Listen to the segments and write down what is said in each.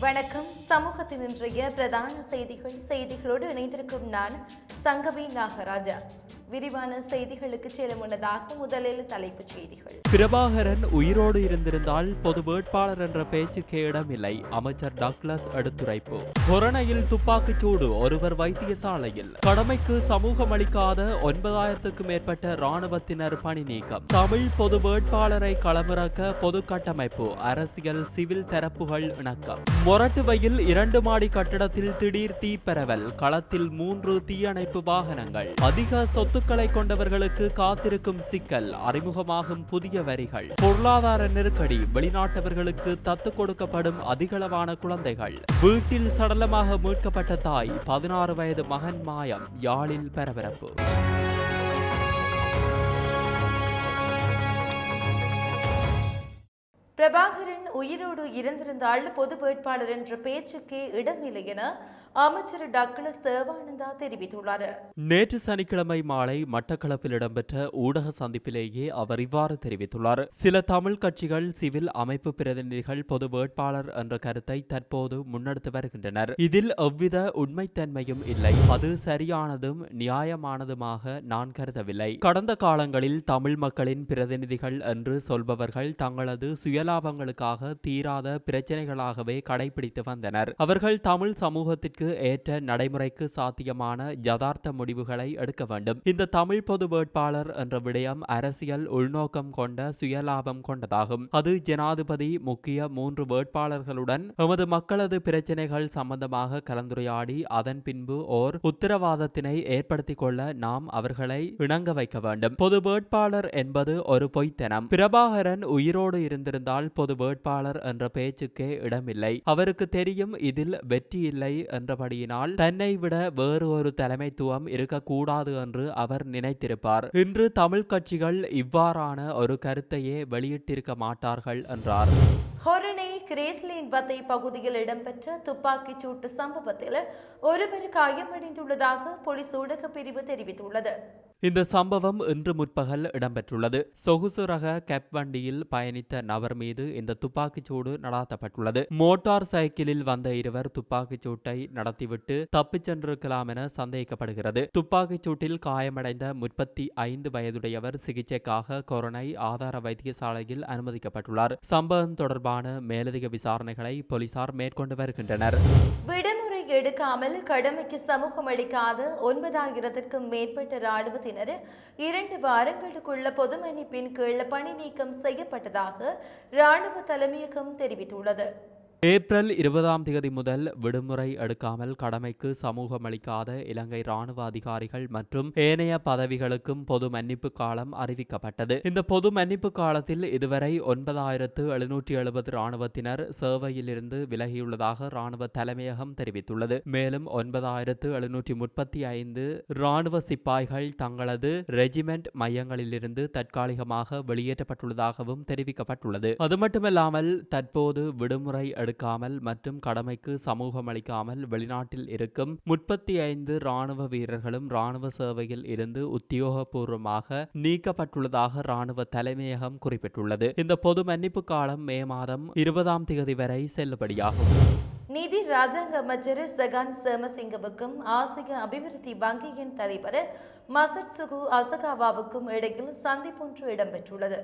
வணக்கம். சமூகத்தின் இன்றைய பிரதான செய்திகள். செய்திகளோடு இணைந்திருக்கும் நான் சங்கவி நாகராஜா. விரிவான செய்திகளுக்கு செல்ல முன்னதாக முதலில் தலைப்புச் செய்திகள். பிரபாகரன் உயிரோடு இருந்திருந்தால் பொது வேட்பாளர் என்ற பேச்சுக்கே இடமில்லை. அமைச்சர் டக்ளஸ் எடுத்துரைப்பு. கொரோனையில் துப்பாக்கிச் சூடு ஒருவர் வைத்தியசாலையில். கடமைக்கு சமூகம் அளிக்காத ஒன்பதாயிரத்துக்கும் மேற்பட்ட ராணுவத்தினர் பணி நீக்கம். தமிழ் பொது வேட்பாளரை களமிறக்க பொது கட்டமைப்பு அரசியல் சிவில் தரப்புகள் இணக்கம். மொரட்டுவையில் இரண்டு மாடி கட்டடத்தில் திடீர் தீ பரவல் களத்தில் மூன்று தீயணைப்பு வாகனங்கள். அதிக சொத்துக்களை கொண்டவர்களுக்கு காத்திருக்கும் சிக்கல் அறிமுகமாகும் புதிய வரிகள். பொருளாதார நெருக்கடி வெளிநாட்டவர்களுக்கு தத்து கொடுக்கப்படும் அதிகளவான குழந்தைகள். வீட்டில் சடலமாக மீட்கப்பட்ட தாய் பதினாறு வயது மகன் மாயம் யாழில் பரபரப்பு. பிரபாகரன் உயிரோடு இருந்திருந்தால் பொது வேட்பாளர் என்ற பேச்சுக்கே இடமில்லை என அமைச்சர் டக்ளஸ் தேவானந்தா தெரிவித்துள்ளார். நேற்று சனிக்கிழமை மாலை மட்டக்களப்பில் இடம்பெற்ற ஊடக சந்திப்பிலேயே அவர் இவ்வாறு தெரிவித்துள்ளார். சில தமிழ் கட்சிகள் சிவில் அமைப்பு பிரதிநிதிகள் பொது வேட்பாளர் என்ற கருத்தை தற்போது முன்னெடுத்து வருகின்றனர். இதில் எவ்வித உண்மைத்தன்மையும் இல்லை. அது சரியானதும் நியாயமானதுமாக நான் கருதவில்லை. கடந்த காலங்களில் தமிழ் மக்களின் பிரதிநிதிகள் என்று சொல்பவர்கள் தங்களது சுயலாபங்களுக்காக தீராத பிரச்சனைகளாகவே கடைபிடித்து வந்தனர். அவர்கள் தமிழ் சமூகத்திற்கு ஏற்ற நடைமுறைக்கு சாத்தியமான யதார்த்த முடிவுகளை எடுக்க வேண்டும். இந்த தமிழ் பொது வேட்பாளர் என்ற விடயம் அரசியல் உள்நோக்கம் கொண்ட சுயலாபம் கொண்டதாகும். அது ஜனாதிபதி முக்கிய மூன்று வேட்பாளர்களுடன் எமது மக்களது பிரச்சினைகள் சம்பந்தமாக கலந்துரையாடி அதன் பின்பு ஓர் உத்தரவாதத்தினை ஏற்படுத்திக் கொள்ள நாம் அவர்களை இணங்க வைக்க வேண்டும். பொது வேட்பாளர் என்பது ஒரு பொய்த்தனம். பிரபாகரன் உயிரோடு இருந்திருந்தால் பொது வேட்பாளர் என்ற பேச்சுக்கே இடமில்லை. அவருக்கு தெரியும் இதில் வெற்றி இல்லை என்ற என்றபடியினால் தன்னை விட வேறு ஒரு தலைமைத்துவம் இருக்கக்கூடாது என்று அவர் நினைத்திருப்பார். இன்று தமிழ் கட்சிகள் இவ்வாறான ஒரு கருத்தையே வெளியிட்டிருக்க மாட்டார்கள் என்றார். ஹொரணை கிரேஸ்லின் வத்தை பகுதியில் இடம்பெற்ற துப்பாக்கிச் சூட்டு சம்பவத்தில் ஒருவர் காயமடைந்துள்ளதாக போலீஸ் ஊடக பிரிவு தெரிவித்துள்ளது. இந்த சம்பவம் இன்று முற்பகல் இடம்பெற்றுள்ளது. சொகுசு ரக கேப் வண்டியில் பயணித்த நபர் மீது இந்த துப்பாக்கிச் சூடு நடாத்தப்பட்டுள்ளது. மோட்டார் சைக்கிளில் வந்த இருவர் துப்பாக்கிச் சூட்டை நடத்திவிட்டு தப்பிச் சென்றிருக்கலாம் என சந்தேகிக்கப்படுகிறது துப்பாக்கிச் சூட்டில் காயமடைந்த முப்பத்தி ஐந்து வயதுடையவர் சிகிச்சைக்காக கொரோனை ஆதார வைத்தியசாலையில் அனுமதிக்கப்பட்டுள்ளார். சம்பவம் தொடர்பான மேலதிக விசாரணைகளை போலீசார் மேற்கொண்டு வருகின்றனர். எடுக்காமல் கடமைக்கு சமூகம் அளிக்காத ஒன்பதாயிரத்திற்கும் மேற்பட்ட இராணுவத்தினர் இரண்டு வாரங்களுக்குள்ள பொது மன்னிப்பின் கீழ் பணி நீக்கம் செய்யப்பட்டதாக இராணுவ தலைமையகம் தெரிவித்துள்ளது. ஏப்ரல் இருபதாம் தேதி முதல் விடுமுறை எடுக்காமல் கடமைக்கு சமூகம் அளிக்காத இலங்கை ராணுவ அதிகாரிகள் மற்றும் ஏனைய பதவிகளுக்கும் பொது மன்னிப்பு காலம் அறிவிக்கப்பட்டது. இந்த பொது மன்னிப்பு காலத்தில் இதுவரை ஒன்பதாயிரத்து எழுநூற்றி எழுபது ராணுவத்தினர் சேவையிலிருந்து விலகியுள்ளதாக ராணுவ தலைமையகம் தெரிவித்துள்ளது. மேலும் ஒன்பதாயிரத்து எழுநூற்றி முப்பத்தி ஐந்து ராணுவ சிப்பாய்கள் தங்களது ரெஜிமெண்ட் மையங்களிலிருந்து தற்காலிகமாக வெளியேற்றப்பட்டுள்ளதாகவும் தெரிவிக்கப்பட்டுள்ளது. அது மட்டுமல்லாமல் தற்போது விடுமுறை எடுக்காமல் மற்றும் கடமைக்கு சமூகம் அளிக்காமல் வெளிநாட்டில் இருக்கும் முப்பத்தி ஐந்து ராணுவ வீரர்களும் ராணுவ சேவையில் இருந்து உத்தியோகபூர்வமாக நீக்கப்பட்டுள்ளதாக ராணுவ தலைமையகம் குறிப்பிட்டுள்ளது. இந்த பொது மன்னிப்பு காலம் மே மாதம் இருபதாம் தேதி வரை செல்லுபடியாகும். நிதி ராஜாங்க அமைச்சர் சகான் சேமசிங்கவுக்கும் ஆசிய அபிவிருத்தி வங்கியின் தலைவர் மசட் சுகு அசகாவாவுக்கும் இடையில் சந்திப்பொன்று இடம்பெற்றுள்ளது.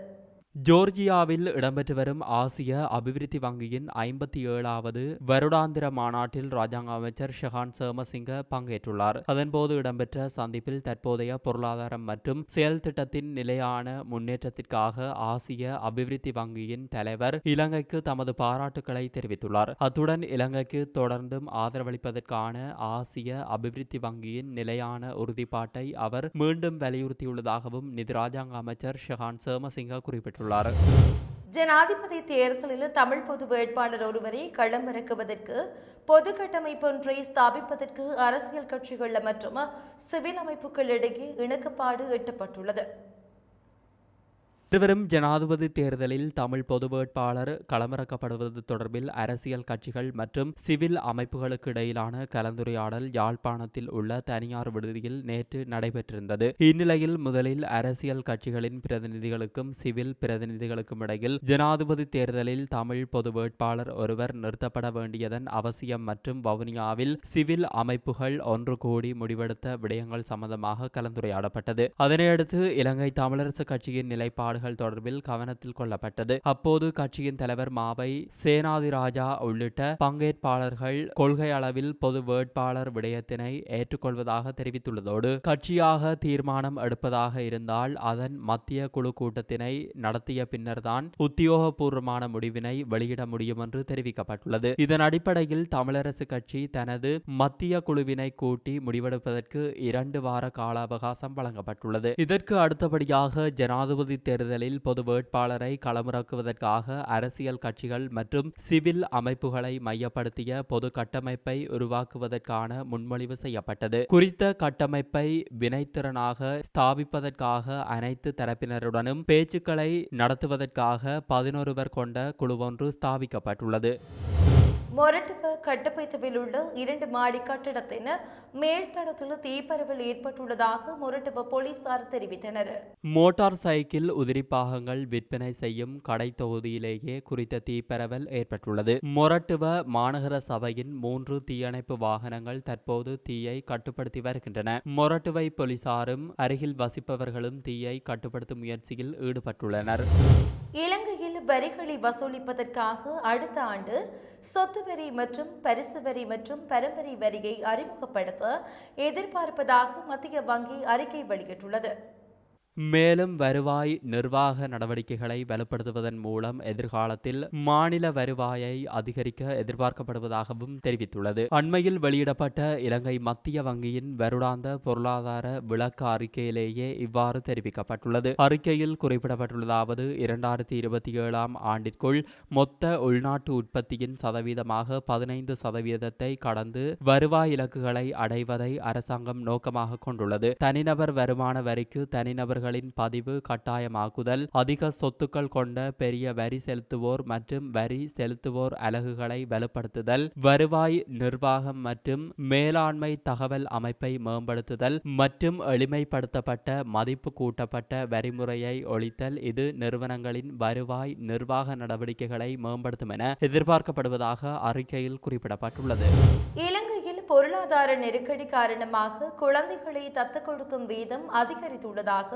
ஜோர்ஜியாவில் இடம்பெற்று வரும் ஆசிய அபிவிருத்தி வங்கியின் ஐம்பத்தி ஏழாவது வருடாந்திர மாநாட்டில் ராஜாங்க அமைச்சர் ஷெஹான் சேமசிங்க பங்கேற்றுள்ளார். அதன்போது இடம்பெற்ற சந்திப்பில் தற்போதைய பொருளாதாரம் மற்றும் செயல் திட்டத்தின் நிலையான முன்னேற்றத்திற்காக ஆசிய அபிவிருத்தி வங்கியின் தலைவர் இலங்கைக்கு தமது பாராட்டுக்களை தெரிவித்துள்ளார். அத்துடன் இலங்கைக்கு தொடர்ந்தும் ஆதரவளிப்பதற்கான ஆசிய அபிவிருத்தி வங்கியின் நிலையான உறுதிப்பாட்டை அவர் மீண்டும் வலியுறுத்தியுள்ளதாகவும் நிதி ராஜாங்க அமைச்சர் ஷெஹான் சேமசிங்க குறிப்பிட்டுள்ளார். ஜனாதிபதி தேர்தலில் தமிழ் பொது வேட்பாளர் ஒருவரை களமிறக்குவதற்கு பொது கட்டமைப்பொன்றை ஸ்தாபிப்பதற்கு அரசியல் கட்சிகள் மற்றும் சிவில் அமைப்புகளிடையே இணக்கப்பாடு எட்டப்பட்டுள்ளது. இருவரும் ஜனாதிபதி தேர்தலில் தமிழ் பொது வேட்பாளர் களமிறக்கப்படுவது தொடர்பில் அரசியல் கட்சிகள் மற்றும் சிவில் அமைப்புகளுக்கு இடையிலான கலந்துரையாடல் யாழ்ப்பாணத்தில் உள்ள தனியார் விடுதியில் நேற்று நடைபெற்றிருந்தது. இந்நிலையில் முதலில் அரசியல் கட்சிகளின் பிரதிநிதிகளுக்கும் சிவில் பிரதிநிதிகளுக்கும் இடையில் ஜனாதிபதி தேர்தலில் தமிழ் பொது வேட்பாளர் ஒருவர் நிறுத்தப்பட வேண்டியதன் அவசியம் மற்றும் வவுனியாவில் சிவில் அமைப்புகள் ஒன்று கூடி முடிவெடுத்த விடயங்கள் சம்பந்தமாக கலந்துரையாடப்பட்டது. அதனையடுத்து இலங்கை தமிழரசு கட்சியின் நிலைப்பாடு நிலைப்பாடுகள் தொடர்பில் கவனத்தில் கொள்ளப்பட்டது. அப்போது கட்சியின் தலைவர் மாவை சேனாதிராஜா உள்ளிட்ட பங்கேற்பாளர்கள் கொள்கை அளவில் பொது வேட்பாளர் விடயத்தினை ஏற்றுக்கொள்வதாக தெரிவித்துள்ளதோடு கட்சியாக தீர்மானம் எடுப்பதாக இருந்தால் அதன் மத்திய குழு கூட்டத்தினை நடத்திய பின்னர்தான் உத்தியோகபூர்வமான முடிவினை வெளியிட முடியும் என்று தெரிவிக்கப்பட்டுள்ளது. இதன் அடிப்படையில் தமிழரசு கட்சி தனது மத்திய குழுவினை கூட்டி முடிவெடுப்பதற்கு இரண்டு வார கால அவகாசம் வழங்கப்பட்டுள்ளது. இதற்கு அடுத்தபடியாக ஜனாதிபதி தேர்தல் தேர்தலில் பொது வேட்பாளரை களமிறக்குவதற்காக அரசியல் கட்சிகள் மற்றும் சிவில் அமைப்புகளை மையப்படுத்திய பொது கட்டமைப்பை உருவாக்குவதற்கான முன்மொழிவு செய்யப்பட்டது. குறித்த கட்டமைப்பை வினைத்திறனாக ஸ்தாபிப்பதற்காக அனைத்து தரப்பினருடனும் பேச்சுக்களை நடத்துவதற்காக பதினொருவர் கொண்ட குழுவொன்று ஸ்தாபிக்கப்பட்டுள்ளது. மொரட்டுவ கட்டப்பைத்தவில் உள்ள இரண்டு மாடி கட்டிடத்தின் மேல்தளத்தில் தீப்பரவல் ஏற்பட்டுள்ளதாக மொரட்டுவ போலீசார் தெரிவித்தனர். மோட்டார் சைக்கிள் உதிரிப்பாகங்கள் விற்பனை செய்யும் கடை தொகுதியிலேயே குறித்த தீப்பரவல் ஏற்பட்டுள்ளது. மொரட்டுவ மாநகர சபையின் மூன்று தீயணைப்பு வாகனங்கள் தற்போது தீயை கட்டுப்படுத்தி வருகின்றன. மொரட்டுவை போலீசாரும் அருகில் வசிப்பவர்களும் தீயை கட்டுப்படுத்தும் முயற்சியில் ஈடுபட்டுள்ளனர். இலங்கையில் வரிகளை வசூலிப்பதற்காக அடுத்த ஆண்டு சொத்து வரி மற்றும் பரிசு வரி மற்றும் பரம்பரை வரியை அறிமுகப்படுத்த எதிர்பார்ப்பதாக மத்திய வங்கி அறிக்கை வெளியிட்டுள்ளது. மேலும் வருவாய் நிர்வாக நடவடிக்கைகளை வலுப்படுத்துவதன் மூலம் எதிர்காலத்தில் மாநில வருவாயை அதிகரிக்க எதிர்பார்க்கப்படுவதாகவும் தெரிவித்துள்ளது. அண்மையில் வெளியிடப்பட்ட இலங்கை மத்திய வங்கியின் வருடாந்த பொருளாதார விளக்க அறிக்கையிலேயே இவ்வாறு தெரிவிக்கப்பட்டுள்ளது. அறிக்கையில் குறிப்பிடப்பட்டுள்ளதாவது இரண்டாயிரத்தி இருபத்தி ஏழாம் ஆண்டிற்குள் மொத்த உள்நாட்டு உற்பத்தியின் சதவீதமாக பதினைந்து சதவீதத்தை கடந்து வருவாய் இலக்குகளை அடைவதை அரசாங்கம் நோக்கமாக கொண்டுள்ளது. தனிநபர் வருமான வரிக்கு தனிநபர்களின் பதிவு கட்டாயமாக்குதல் அதிக சொத்துக்கள் கொண்ட பெரிய வரி செலுத்துவோர் மற்றும் வரி செலுத்துவோர் அலகுகளை வலுப்படுத்துதல் வருவாய் நிர்வாகம் மற்றும் மேலாண்மை தகவல் அமைப்பை மேம்படுத்துதல் மற்றும் எளிமைப்படுத்தப்பட்ட மதிப்பு கூட்டப்பட்ட வரிமுறையை ஒழித்தல் இது நிறுவனங்களின் வருவாய் நிர்வாக நடவடிக்கைகளை மேம்படுத்தும் என எதிர்பார்க்கப்படுவதாக அறிக்கையில் குறிப்பிடப்பட்டுள்ளது. இலங்கை பொருளாதார நெருக்கடி காரணமாக குழந்தைகளை தத்து கொடுக்கும் வீதம் அதிகரித்துள்ளதாக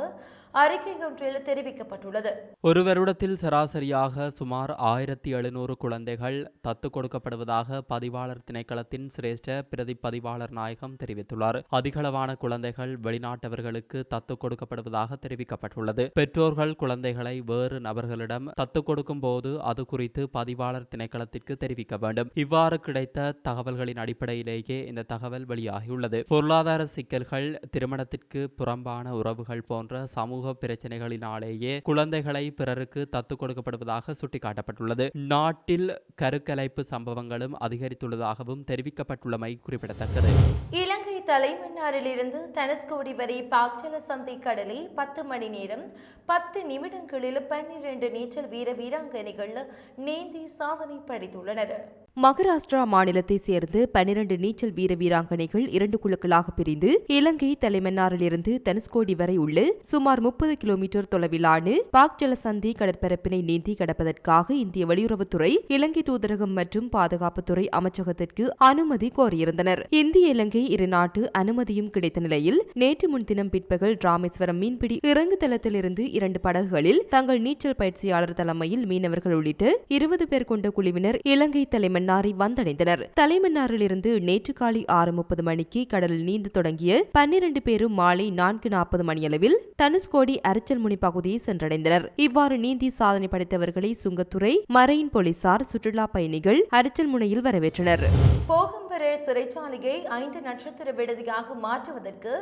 அறிக்கை ஒன்றில் தெரிவிக்கப்பட்டுள்ளது. ஒரு வருடத்தில் சராசரியாக சுமார் ஆயிரத்தி எழுநூறு குழந்தைகள் தத்து கொடுக்கப்படுவதாக பதிவாளர் திணைக்களத்தின் சிரேஷ்ட பிரதி பதிவாளர் நாயகம் தெரிவித்துள்ளார். அதிகளவான குழந்தைகள் வெளிநாட்டவர்களுக்கு தத்து கொடுக்கப்படுவதாக தெரிவிக்கப்பட்டுள்ளது. பெற்றோர்கள் குழந்தைகளை வேறு நபர்களிடம் தத்து கொடுக்கும் போது அது குறித்து பதிவாளர் திணைக்களத்திற்கு தெரிவிக்க வேண்டும். இவ்வாறு கிடைத்த தகவல்களின் அடிப்படையிலேயே இந்த தகவல் வெளியாகியுள்ளது. பொருளாதார சிக்கல்கள் திருமணத்திற்கு புறம்பான உறவுகள் போன்ற சமூக பிரச்சனைகளினாலேயே குழந்தைகளை பிறருக்கு தத்து கொடுக்கப்படுவதாக சுட்டிக்காட்டப்பட்டுள்ளது. நாட்டில் கருக்கலைப்பு சம்பவங்களும் அதிகரித்துள்ளதாகவும் தெரிவிக்கப்பட்டுள்ளமை குறிப்பிடத்தக்கது. இலங்கை தலைமன்னாரிலிருந்து தனுஷ்கோடி வரை பாக்சல சந்தை கடலில் பத்து மணி நேரம் பத்து நிமிடங்களில் பன்னிரண்டு நீச்சல் வீர வீராங்கனைகள் நீந்தி சாதனை படைத்துள்ளனர். மகாராஷ்டிரா மாநிலத்தை சேர்ந்து பனிரண்டு நீச்சல் வீர வீராங்கனைகள் இரண்டு குழுக்களாக பிரிந்து இலங்கை தலைமன்னாரிலிருந்து தனுஷ்கோடி வரை உள்ள சுமார் முப்பது கிலோமீட்டர் தொலைவிலான பாக் ஜலசந்தி கடற்பரப்பினை நீந்தி கடப்பதற்காக இந்திய வெளியுறவுத்துறை இலங்கை தூதரகம் மற்றும் பாதுகாப்புத்துறை அமைச்சகத்திற்கு அனுமதி கோரியிருந்தனர். இந்திய இலங்கை இரு நாட்டு அனுமதியும் கிடைத்த நிலையில் நேற்று முன்தினம் பிற்பகல் ராமேஸ்வரம் மீன்பிடி இறங்கு தளத்திலிருந்து இரண்டு படகுகளில் தங்கள் நீச்சல் பயிற்சியாளர் தலைமையில் மீனவர்கள் உள்ளிட்டு இருபது பேர் கொண்ட குழுவினர் இலங்கை தலைமன்னாரை வந்தடைந்தனர். தலைமன்னாரிலிருந்து நேற்று காலை ஆறு முப்பது மணிக்கு கடலில் நீந்து தொடங்கிய பன்னிரண்டு பேரும் மாலை நான்கு நாற்பது மணியளவில் தனுஷ்கோடி அரிச்சல்முனி பகுதியை சென்றடைந்தனர். இவ்வாறு நீந்தி சாதனை படைத்தவர்களை சுங்கத்துறை மரைன் போலீசார் சுற்றுலா பயணிகள் அரிச்சல்முனையில் வரவேற்றனர். போகும் போகம்பர சிறைச்சாலையை ஐந்து நட்சத்திர விடுதியாக மாற்றுவதற்கு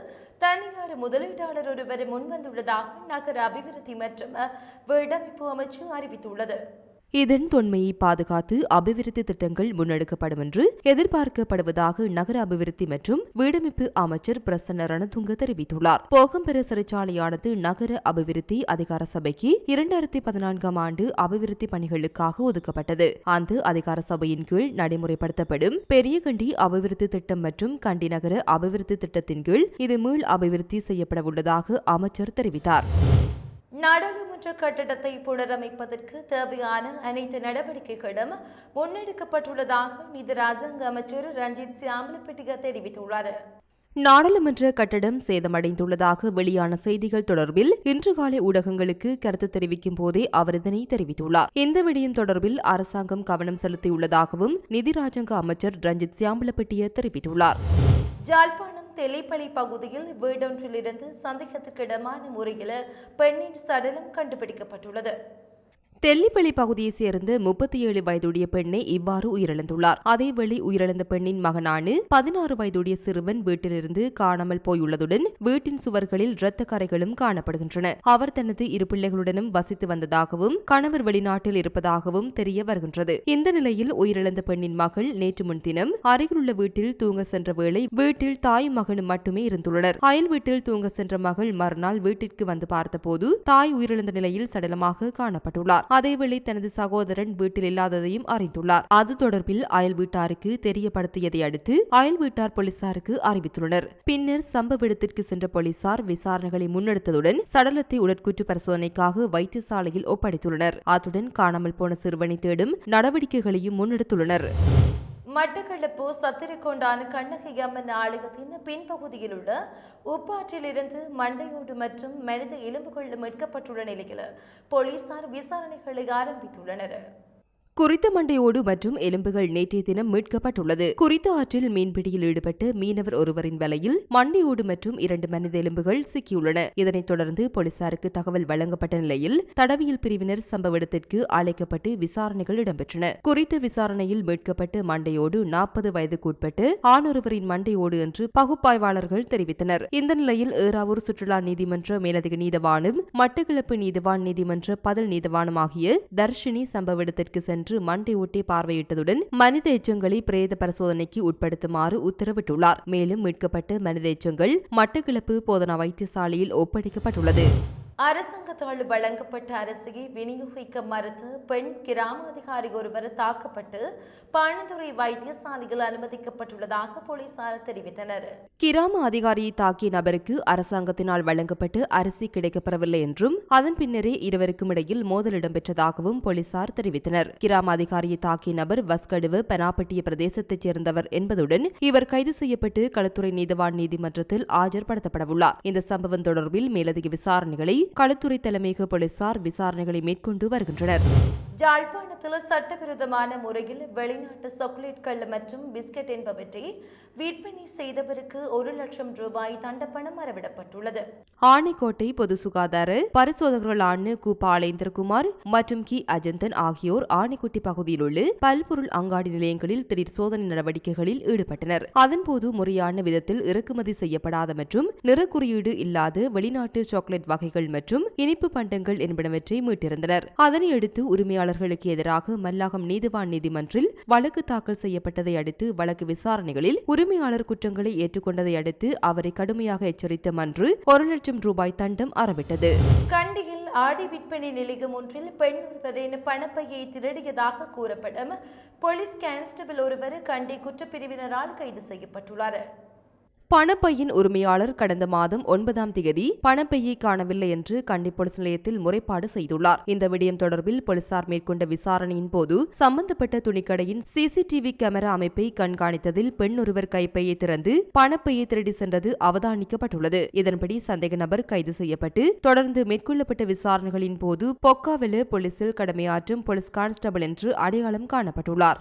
தனியார் முதலீட்டாளர் ஒருவர் முன்வந்துள்ளதாக நகர அபிவிருத்தி மற்றும் வீடமைப்பு அமைச்சு அறிவித்துள்ளது. இதன் தொன்மையை பாதுகாத்து அபிவிருத்தி திட்டங்கள் முன்னெடுக்கப்படும் என்று எதிர்பார்க்கப்படுவதாக நகர அபிவிருத்தி மற்றும் வீடமைப்பு அமைச்சர் பிரசன்ன ரணதுங்க தெரிவித்துள்ளார். போகம்பெரு சிறைச்சாலையானது நகர அபிவிருத்தி அதிகார சபைக்கு இரண்டாயிரத்தி பதினான்காம் ஆண்டு அபிவிருத்தி பணிகளுக்காக ஒதுக்கப்பட்டது. அந்த அதிகார சபையின் கீழ் நடைமுறைப்படுத்தப்படும் பெரியகண்டி அபிவிருத்தி திட்டம் மற்றும் கண்டி நகர அபிவிருத்தி திட்டத்தின் கீழ் இது மீள் அபிவிருத்தி செய்யப்பட உள்ளதாக அமைச்சர் தெரிவித்தார். நாடாளுமன்ற கட்டடத்தை புனரமைப்பதற்கு தேவையான அனைத்து நடவடிக்கைகளும் முன்னெடுக்கப்பட்டுள்ளதாக நிதி ராஜாங்க அமைச்சர் ரஞ்சித் சியாமலப்பட்டிக தெரிவித்துள்ளார். நாடாளுமன்ற கட்டடம் சேதமடைந்துள்ளதாக வெளியான செய்திகள் தொடர்பில் இன்று காலை ஊடகங்களுக்கு கருத்து தெரிவிக்கும் போதே அவர் இதனை தெரிவித்துள்ளார். இந்த விடயம் தொடர்பில் அரசாங்கம் கவனம் செலுத்தியுள்ளதாகவும் நிதி ராஜாங்க அமைச்சர் ரஞ்சித் சியாம்பலப்பட்டிய தெரிவித்துள்ளார். ஜாழ்ப்பாணம் தெளிப்பளி பகுதியில் வீடொன்றிலிருந்து சந்தேகத்திற்கிடமான முறையில் பெண்ணின் சடலம் கண்டுபிடிக்கப்பட்டுள்ளது. தெல்லிப்பள்ளி பகுதியைச் சேர்ந்த முப்பத்தி ஏழு வயதுடைய பெண்ணை இவ்வாறு உயிரிழந்துள்ளார். அதேவேளை உயிரிழந்த பெண்ணின் மகனான பதினாறு வயதுடைய சிறுவன் வீட்டிலிருந்து காணாமல் போயுள்ளதுடன் வீட்டின் சுவர்களில் இரத்த கரைகளும் காணப்படுகின்றன. அவர் தனது இரு பிள்ளைகளுடனும் வசித்து வந்ததாகவும் கணவர் வெளிநாட்டில் இருப்பதாகவும் தெரிய வருகின்றது. இந்த நிலையில் உயிரிழந்த பெண்ணின் மகள் நேற்று முன்தினம் அருகிலுள்ள வீட்டில் தூங்க சென்ற வேளை வீட்டில் தாயும் மகனும் மட்டுமே இருந்துள்ளனர். அயல் வீட்டில் தூங்க சென்ற மகள் மறுநாள் வீட்டிற்கு வந்து பார்த்தபோது தாய் உயிரிழந்த நிலையில் சடலமாக காணப்பட்டுள்ளார். அதேவேளை தனது சகோதரன் வீட்டில் இல்லாததையும் அறிந்துள்ளார். அது தொடர்பில் அயல் வீட்டாருக்கு தெரியப்படுத்தியதை அடுத்து அயல் வீட்டார் போலீசாருக்கு அறிவித்துள்ளனர். பின்னர் சம்பவ இடத்திற்கு சென்ற போலீசார் விசாரணைகளை முன்னெடுத்ததுடன் சடலத்தை உடற்கூற்று பரிசோதனைக்காக வைத்தியசாலையில் ஒப்படைத்துள்ளனர். அத்துடன் காணாமல் போன சிறுவனை தேடும் நடவடிக்கைகளையும் முன்னெடுத்துள்ளனர். மட்டக்களப்பு சத்திரக்கொண்டான கண்ணகி அம்மன் ஆலயத்தின் பின்பகுதியில் உள்ள உப்பாற்றிலிருந்து மண்டையோடு மற்றும் மனித எலும்புகள் மீட்கப்பட்டுள்ள நிலையில் போலீசார் விசாரணைகளை ஆரம்பித்துள்ளனர். குறித்த மண்டையோடு மற்றும் எலும்புகள் நேற்றைய தினம் மீட்கப்பட்டுள்ளது. குறித்த ஆற்றில் மீன்பிடியில் ஈடுபட்ட மீனவர் ஒருவரின் வலையில் மண்டையோடு மற்றும் இரண்டு மனித எலும்புகள் சிக்கியுள்ளன. இதனைத் தொடர்ந்து போலீசாருக்கு தகவல் வழங்கப்பட்ட நிலையில் தடவியல் பிரிவினர் சம்பவ இடத்திற்கு அழைக்கப்பட்டு விசாரணைகள் இடம்பெற்றன. குறித்த விசாரணையில் மீட்கப்பட்ட மண்டையோடு நாற்பது வயதுக்குட்பட்டு ஆணொருவரின் மண்டையோடு என்று பகுப்பாய்வாளர்கள் தெரிவித்தனர். இந்த நிலையில் ஏறாவூர் சுற்றுலா நீதிமன்ற மேலதிக நீதவானும் மட்டக்களப்பு நீதிவான் நீதிமன்ற பதில் நீதவானும் ஆகிய தர்ஷினி சம்பவ இடத்திற்கு சென்று சென்று மண்டை ஒட்டி பார்வையிட்டதுடன் மனித எச்சங்களை பிரேத பரிசோதனைக்கு உட்படுத்துமாறு உத்தரவிட்டுள்ளார். மேலும் மீட்கப்பட்ட மனித எச்சங்கள் மட்டக்களப்பு போதனா வைத்தியசாலையில் ஒப்படைக்கப்பட்டுள்ளது. அரசாங்கத்தால் வழங்கப்பட்ட அரிசியை விநியோகிக்க மறுத்து பெண் கிராம அதிகாரி ஒருவர் தாக்கப்பட்டு பாணந்துறை வைத்தியசாலையில் அனுமதிக்கப்பட்டுள்ளதாக போலீசார் தெரிவித்தனர். கிராம அதிகாரியை தாக்கிய நபருக்கு அரசாங்கத்தினால் வழங்கப்பட்டு அரிசி கிடைக்கப்பெறவில்லை என்றும் அதன் பின்னரே இருவருக்கும் இடையில் மோதல் இடம்பெற்றதாகவும் போலீசார் தெரிவித்தனர். கிராம அதிகாரியை தாக்கிய நபர் வஸ்கடுவு பெனாப்பட்டிய பிரதேசத்தைச் சேர்ந்தவர் என்பதுடன் இவர் கைது செய்யப்பட்டு களத்துறை நீதிவான் நீதிமன்றத்தில் ஆஜர்படுத்தப்படவுள்ளார். இந்த சம்பவம் தொடர்பில் மேலதிக விசாரணைகளை களுத்துறை தலைமையக போலீசார் விசாரணைகளை மேற்கொண்டு வருகின்றனர். ஜாழ்ப்பாணத்தில் சட்டவிரோதமான முறையில் வெளிநாட்டு சாக்லேட்கள் மற்றும் பிஸ்கட் என்பவற்றை விற்பனை செய்தவருக்கு ஒரு லட்சம் ரூபாய் தண்டப்பணம் அறவிடப்பட்டுள்ளது. ஆணைக்கோட்டை பொது சுகாதார பரிசோதகர்களான கு. பாலேந்திரகுமார் மற்றும் கி. அஜந்தன் ஆகியோர் ஆணைக்குட்டி பகுதியில் உள்ள பல்பொருள் அங்காடி நிலையங்களில் திடீர் சோதனை நடவடிக்கைகளில் ஈடுபட்டனர். அதன்போது முறையான விதத்தில் இறக்குமதி செய்யப்படாத மற்றும் நிறக்குறியீடு இல்லாத வெளிநாட்டு சாக்லேட் வகைகள் மற்றும் இனிப்பு பண்டங்கள் என்பனவற்றை மீட்டிருந்தனர். அதனையடுத்து உரிமையாளர்களுக்கு எதிராக மல்லாகம் நீதிவான் நீதிமன்றில் வழக்கு தாக்கல் செய்யப்பட்டதை அடுத்து வழக்கு விசாரணைகளில் உரிமையாளர் குற்றங்களை ஏற்றுக்கொண்டதை அடுத்து அவரை கடுமையாக எச்சரித்த மன்று ஒரு லட்சம் ரூபாய் தண்டம் அறவிட்டது. கண்டியில் ஆடி விற்பனை நிலையம் ஒன்றில் பெண் ஒருவரின் பணப்பையை திருடியதாக கூறப்படும் போலீஸ் கான்ஸ்டபிள் ஒருவர் கண்டி குற்றப்பிரிவினரால் கைது செய்யப்பட்டுள்ளார். பணப்பையின் உரிமையாளர் கடந்த மாதம் ஒன்பதாம் தேதி பணப்பையை காணவில்லை என்று கண்டி போலீஸ் நிலையத்தில் முறைப்பாடு செய்துள்ளார். இந்த விடயம் தொடர்பில் போலீசார் மேற்கொண்ட விசாரணையின் போது சம்பந்தப்பட்ட துணிக்கடையின் சிசிடிவி கேமரா அமைப்பை கண்காணித்ததில் பெண் ஒருவர் கைப்பையை திறந்து பணப்பையை திருடி சென்றது அவதானிக்கப்பட்டுள்ளது. இதன்படி சந்தேக நபர் கைது செய்யப்பட்டு தொடர்ந்து மேற்கொள்ளப்பட்ட விசாரணைகளின் போது பொக்காவில போலீசில் கடமையாற்றும் போலீஸ் கான்ஸ்டபிள் என்று அடையாளம் காணப்பட்டுள்ளார்.